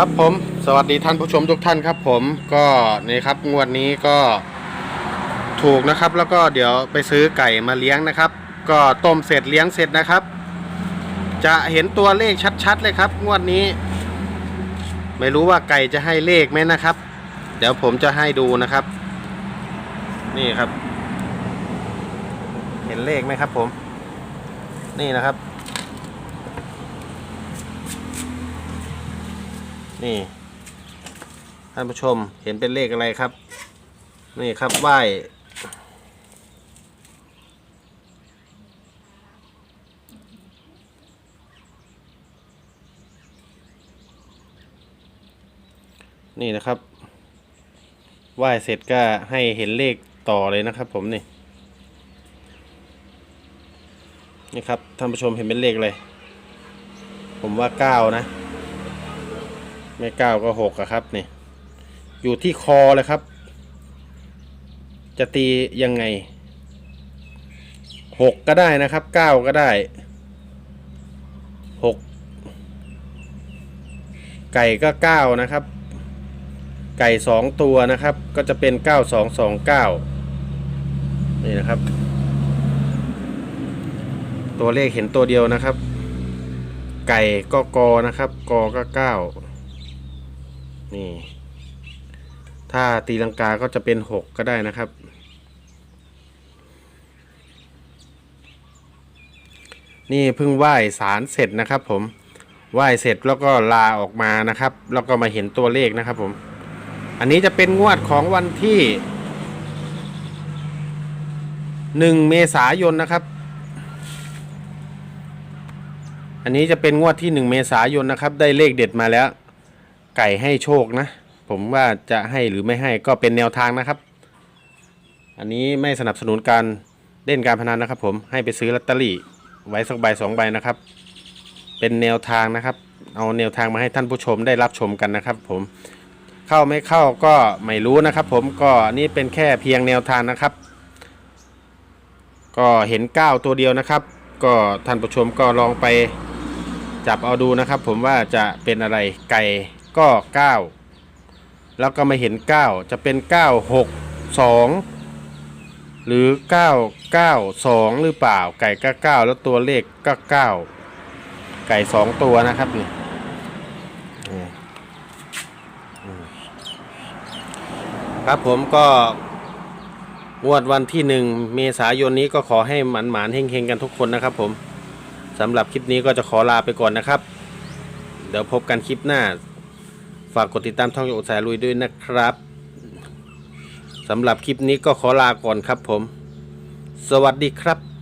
ครับผมสวัสดีท่านผู้ชมทุกท่านครับผมก็นี่ครับงวดนี้ก็ถูกนะครับ แล้วก็เดี๋ยวไปซื้อไก่มาเลี้ยงนะครับ ก็ต้มเสร็จเลี้ยงเสร็จนะครับ จะเห็นตัวเลขชัดๆเลยครับ งวดนี้ ไม่รู้ว่าไก่จะให้เลขไหมนะครับ เดี๋ยวผมจะให้ดูนะครับ นี่ครับ เห็นเลขไหมครับผม นี่นะครับ นี่ท่านผู้ชมเห็นเป็นเลขอะไรครับ นี่ครับไหว้นี่นะครับไหว้เสร็จก็ให้เห็นเลขต่อเลยนะครับผมนี่ นี่ครับท่านผู้ชมเห็นเป็นเลขเลย ผมว่าเก้านะ ไม่เก้าก็หกอะครับนี่อยู่ที่คอเลยครับ จะตียังไงหกก็ได้นะครับเก้าก็ได้หกไก่ก็เก้านะครับ ไก่สองตัวนะครับ ก็จะเป็นเก้าสองสองเก้านี่นะครับ ตัวเลขเห็นตัวเดียวนะครับ ไก่ก็กอนะครับ กอก็เก้า นี่ ถ้าตีลังกาก็จะเป็นหกก็ได้นะครับ นี่เพิ่งไหว้สารเสร็จนะครับ ผมไหว้เสร็จแล้วก็ลาออกมานะครับ แล้วก็มาเห็นตัวเลขนะครับ ผม อันนี้จะเป็นงวดของวันที่หนึ่งเมษายนนะครับ อันนี้จะเป็นงวดที่หนึ่งเมษายนนะครับ ได้เลขเด็ดมาแล้ว ไก่ให้โชคนะ ผมว่าจะให้หรือไม่ให้ก็เป็นแนวทางนะครับ อันนี้ไม่สนับสนุนการเล่นการพนันนะครับ ผมให้ไปซื้อลอตเตอรี่ไว้สักใบสองใบนะครับ เป็นแนวทางนะครับ เอาแนวทางมาให้ท่านผู้ชมได้รับชมกันนะครับ ผมเข้าไม่เข้าก็ไม่รู้นะครับ ผมก็นี่เป็นแค่เพียงแนวทางนะครับ ก็เห็นก้าวตัวเดียวนะครับ ก็ท่านผู้ชมก็ลองไปจับเอาดูนะครับ ผมว่าจะเป็นอะไรไก่ ก็ 9 แล้วก็มาเห็น 9 จะเป็น 9 6 2 หรือ 9 9 2 หรือเปล่า ไก่ก็ 9 แล้วตัวเลขก็ 9 ไก่ 2 ตัวนะครับนี่ครับผมก็งวดวันที่หนึ่งเมษายนนี้ก็ขอให้หมันหมานๆเฮงๆกันทุกคนนะครับผมสำหรับคลิปนี้ก็จะขอลาไปก่อนนะครับ เดี๋ยวพบกันคลิปหน้า ฝากกดติดตามท่องโยสายลุยด้วยนะครับสำหรับคลิปนี้ก็ขอลาก่อนครับผม สวัสดีครับ